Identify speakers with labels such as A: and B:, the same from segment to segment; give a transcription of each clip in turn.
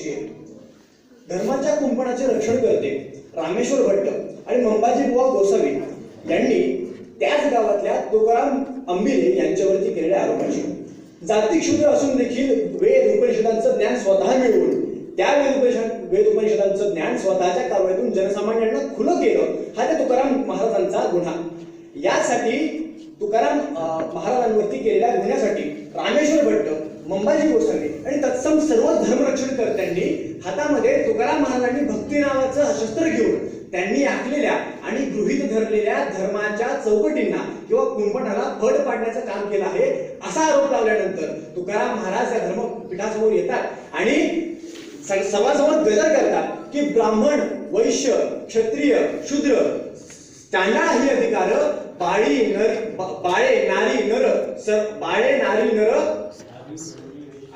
A: पक्षी आहे धर्माच्या कुंपणाचे रक्षण करते रामेश्वर भट्ट आणि मंबाजी बुवा गोसावी यांनी त्याच गावातल्या तुकाराम अंबिले यांच्यावरती केलेल्या आरोपाची. जागतिक शूद्र असून देखील वेद उपनिषदांचं ज्ञान स्वतः मिळवून त्या वेद उपनिषद वेद उपनिषदांचं ज्ञान स्वतःच्या कारवाईतून जनसामान्यांना खुलं केलं हा त्या तुकाराम महाराजांचा गुन्हा. यासाठी तुकाराम महाराजांवरती केलेल्या गुन्ह्यासाठी अंबाजी गोसावी. आणि तत्सम सर्व धर्मरक्षणकर्त्यांनी हातामध्ये तुकाराम महाराजांनी भक्ती नावाचं शस्त्र घेऊन त्यांनी आखलेल्या आणि गृहित धरलेल्या धर्माच्या चौकटींना किंवा कुंभणाला फड पाडण्याचं काम केलं आहे असा आरोप लावल्यानंतर तुकाराम महाराज या धर्मपीठासमोर येतात आणि स- समाजासमोर गजर करतात की ब्राह्मण वैश्य क्षत्रिय शूद्र त्यांना ही अधिकार बाळी नर बाळे नारी नर बाळे नारी नर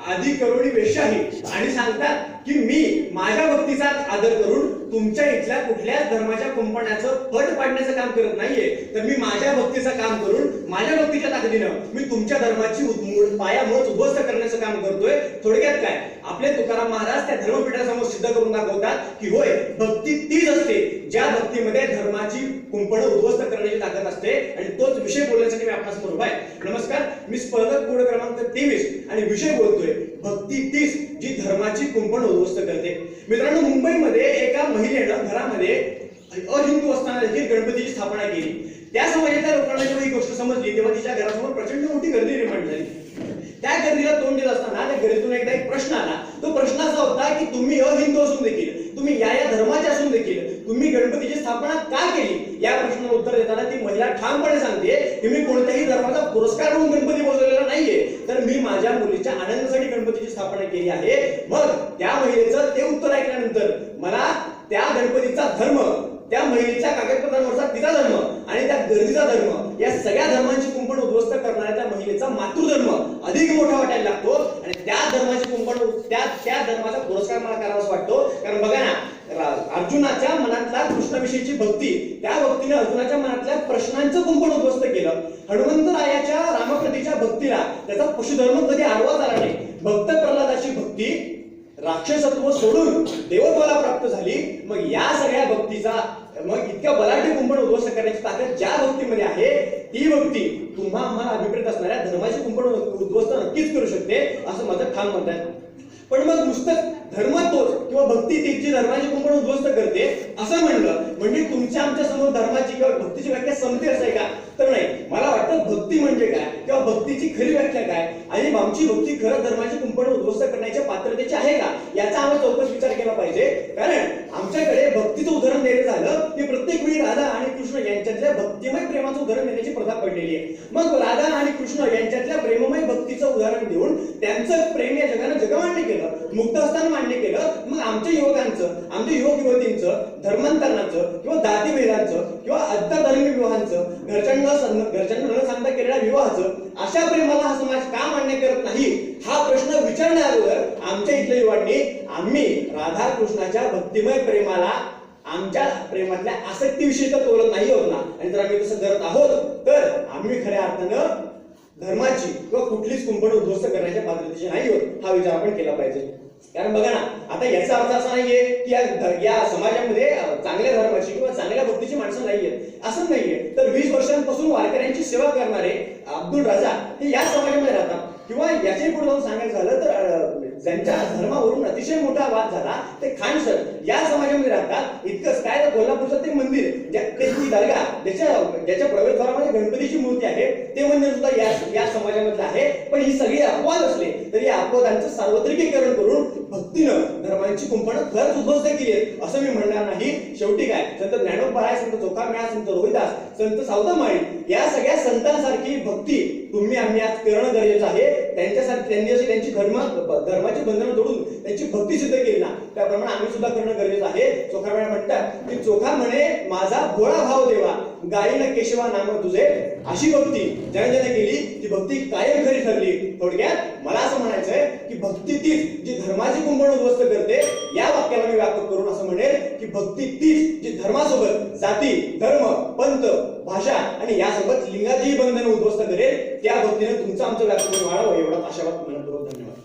A: आधी करोडी वेशाही आणि सांगतात की मी माझ्या भक्तीचा आदर करून तुमच्या इथल्या कुठल्याच धर्माच्या कुंपणाचं फट पाडण्याचं काम करत नाहीये. तर मी माझ्या भक्तीचं काम करून माझ्या भक्तीच्या ताकदीनं मी तुमच्या धर्माची पायामुळे उद्ध्वस्त करण्याचं काम करतोय. थोडक्यात काय? आपले तुकाराम महाराज त्या धर्मपीठासमोर सिद्ध करून दाखवतात की होय भक्ती तीच असते ज्या भक्तीमध्ये धर्माची कुंपण उद्ध्वस्त करण्याची ताकद असते आणि तोच विषय बोलण्यासाठी मी आपल्यासमोर उभा आहे. नमस्कार मी स्पर्धक कोड क्रमांक तेवीस आणि विषय बोलतोय. भक्ती तीच जी धर्माची कुंपण उद्ध्वस्त करते. मित्रांनो मुंबईमध्ये एका महिलेनं घरामध्ये अहिंदू असताना देखील गणपतीची स्थापना केली. त्या समाजातल्या लोकांना जेव्हा ही गोष्ट समजली तेव्हा तिच्या घरासमोर प्रचंड मोठी गर्दी निर्माण झाली. त्या गर्दीला तोंड देत असताना त्या गर्दीतून एकदा एक प्रश्न आला. तो प्रश्न असा होता की तुम्ही अहिंदू असून देखील तुम्ही या या धर्माचे असून देखील तुम्ही गणपतीची स्थापना का केली? या प्रश्नाला उत्तर देताना ती महिला ठामपणे सांगते की मी कोणत्याही धर्माचा पुरस्कार म्हणून गणपती बसवलेला नाहीये. तर मी माझ्या मुलीच्या आनंदासाठी गणपतीची स्थापना केली आहे. मग त्या महिलेचं ते उत्तर ऐकल्यानंतर मला त्या गणपतीचा धर्म त्या महिलेच्या कागदपत्रांवरचा तिचा धर्म आणि त्या गर्दीचा धर्म या सगळ्या धर्मांची कुंपण उद्ध्वस्त करणाऱ्या त्या महिलेचा मातृधर्म अधिक मोठा वाटायला लागतो. आणि त्या धर्माची कुंपण त्या त्या धर्माचा पुरस्कार मला करावाच वाटतो. कारण बघा ना अर्जुनाच्या मनातला कृष्णाविषयीची भक्ती त्या भक्तीने अर्जुनाच्या मनातल्या प्रश्नांचं कुंपण उद्ध्वस्त केलं. हनुमंतरायाच्या रामप्रतीच्या भक्तीला त्याचा पशुधर्म कधी आडवा झाला नाही. भक्त प्रल्हादाची भक्ती राक्षसत्व सोडून देवत्वाला प्राप्त झाली. मग या सगळ्या भक्तीचा मग इतक्या बलाढ्य कुंपण उद्ध्वस्त करण्याची ताकद ज्या भक्तीमध्ये आहे ती भक्ती तुम्हा आम्हाला अभिप्रेत असणाऱ्या धर्म संपूर्ण उद्ध्वस्त नक्कीच करू शकते असं माझं ठाम मत आहे पण मग नुसतं धर्म तोच किंवा भक्ती तीच जी धर्माची कुंपण उद्ध्वस्त करते असं म्हणलं म्हणजे तुमच्या आमच्यासमोर धर्माची किंवा भक्तीची व्याख्या संपते असं आहे का? तर नाही. मला वाटतं भक्ती म्हणजे काय? किंवा भक्तीची खरी व्याख्या काय? आणि आमची भक्ती खरं धर्माची कुंपण उद्ध्वस्त करण्याच्या पात्र आहे मग राधा आणि कृष्ण यांच्यातल्या प्रेममय भक्तीचं उदाहरण देऊन त्यांचं प्रेम या जगानं जगमान्य केलं मुक्त असताना मान्य केलं. मग आमच्या युवकांचं आमच्या युवक युवतींचं धर्मांतरणाचं किंवा दातीभेदांचं किंवा अत्याधर्मी विवाहांचं घरच्यांना घरच्यांना न सांगता केलेल्या विवाहाचं अशा प्रेमाला हा समाज का मान्य करत नाही? हा प्रश्न विचारण्या अगोदर आमच्या इथल्या युवांनी आम्ही राधा कृष्णाच्या भक्तिमय प्रेमाला आमच्या प्रेमातल्या आसक्तीविषयी तर बोलत नाही होत ना? आणि जर आम्ही तसं करत आहोत तर आम्ही खऱ्या अर्थानं धर्माची किंवा कुठलीच कुंपण उद्ध्वस्त करण्याच्या पात्रतेची नाही होत हा विचार आपण केला पाहिजे. कारण बघा ना आता याचा अर्थ असा नाहीये की या या समाजामध्ये चांगल्या धर्माची किंवा चांगल्या भक्तीची माणसं नाहीयेत. असं नाहीये. तर वीस वर्षांपासून वारकऱ्यांची सेवा करणारे अब्दुल राजा हे या समाजामध्ये राहतात. किंवा याच्याही पुढे जाऊन सांगायचं झालं तर ज्यांच्या धर्मावरून अतिशय मोठा वाद झाला ते खान सर. या समाजामध्ये राहतात. इतकंच. काय तर कोल्हापूरचं ते मंदिर. ज्या ते दर्गा ज्याच्या ज्याच्या प्रवेश जी मूर्ती आहे ते मंदिर सुद्धा या या समाजामधलं आहे. पण ही सगळी अपवाद असले तरी या अपवादांचं सार्वत्रिकीकरण करून भक्तीनं धर्मांची कुंपणं खरंच उद्ध्वस्त केली आहेत असं मी म्हणणार नाही. शेवटी काय? संत ज्ञानोबा आहे संत चोखामेळा संत रोहिदास संत सावतामाळी या सगळ्या संतांसारखी भक्ती तुम्ही आम्ही आज करणं गरजेचं आहे. त्यांच्यासारखी त्यांनी अशी त्यांची धर्म धर्माची बंधनं तोडून त्यांची भक्ती सिद्ध केली ना त्याप्रमाणे आम्ही सुद्धा करणं गरजेचं आहे. चोखामेळा म्हणतात की चोखा म्हणे माझा भोळा भाव देवा गायीनं केशवा नाम तुझे अशी भक्ती. ज्याने ज्याने केली ती भक्ती कायम खरी ठरली. थोडक्यात मला असं म्हणायचंय की भक्ती तीच जी धर्माची कुंभण उद्ध्वस्त करते या वाक्याला मी व्यापक करून असं म्हणेल की भक्ती तीच जी धर्मासोबत जाती धर्म पंथ भाषा आणि यासोबत लिंगाचीही बंधनं उद्ध्वस्त करेल त्या भक्तीने तुमचं आमचं व्यापक वाढावं एवढा आशावाद मनपूर्वक धन्यवाद.